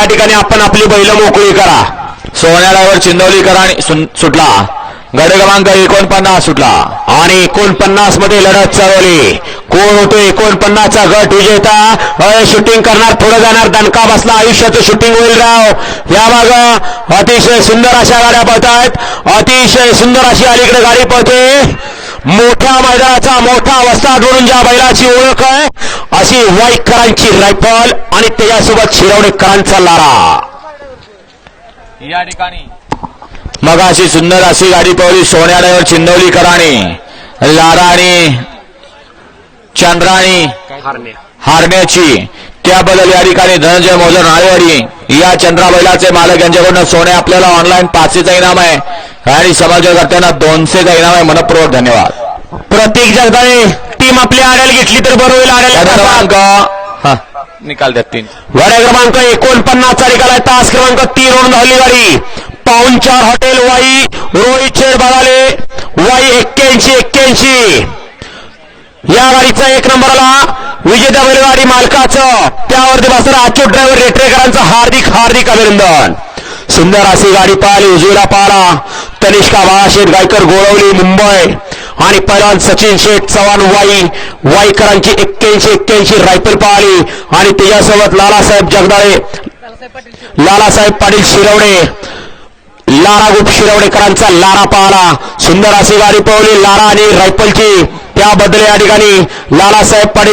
या ठिकाणी आपण आपली बैल मोकळी करा. सोन्याला चिंदवली करा आणि सुटला. गड क्रमांक एकोणपन्नास सुटला. आणि एकोणपन्नासमध्ये लढत चालवली कोण होतो एकोणपन्नासचा गट विजेता? अय, शूटिंग करणार पुढे जाणार दणका बसला आयुष्याचं शूटिंग होईल राव. या माग अतिशय सुंदर अशा गाड्या पळतायत. अतिशय सुंदर अशी अलीकडे गाडी पळते. मोठ्या मैदानाचा मोठा वस्ताद म्हणून ज्या बैलाची ओळख वाईकरांची रायफल आणि त्याच्यासोबत शिरवणेकरांचा लारा. या ठिकाणी मग अशी सुंदर अशी गाडी पवली सोन्याडावर चिंदवलीकराने लारा आणि चंद्राणी हारण्याची. त्याबद्दल या ठिकाणी धनंजय मोदर नाळेवाडी या चंद्रा बैलाचे मालक यांच्याकडून सोने आपल्याला ऑनलाईन पाचशेचा इनाम आहे. आणि समाजकर्त्यांना दोनशेचा इनाम आहे. मनपूर्वक धन्यवाद. प्रत्येक जगदाळे टीम आपली आड्याला घेतली तर बरोबर गड आड्याला. क्रमांक हा, निकाल द्या तीन. गाड्या क्रमांक एकोणपन्नासचा निकाल आहे. तास क्रमांक तीन वरून धावली गाडी. पाऊन चार हॉटेल वाई रोहित शेड बघाले. वाई एक्क्याऐंशी एक्क्याऐंशी. या गाडीचा एक नंबरला विजेता बैलगाडी मालकाचं त्यावरती बसणारा अच्युत ड्रायव्हर रेटरेकरांचं हार्दिक हार्दिक अभिनंदन. सुंदर अशी गाडी पाहिली उजवीला पाहिला. तनिष्का बाळाशेठ गायकर गोळवली मुंबई. आणि पहिला सचिन शेठ चव्हाण वाई वाईकरांची एक्क्याऐंशी एक्क्याऐंशी रायफल पाहिली. आणि त्याच्यासोबत लालासाहेब जगदाळे लालासाहेब पाटील शिरवणे लारा गुप शिरवणेकरांचा लारा पाहला. सुंदर अशी गाडी पळवली लारा आणि रायफलची. त्याबद्दल या ठिकाणी लालासाहेब पाटील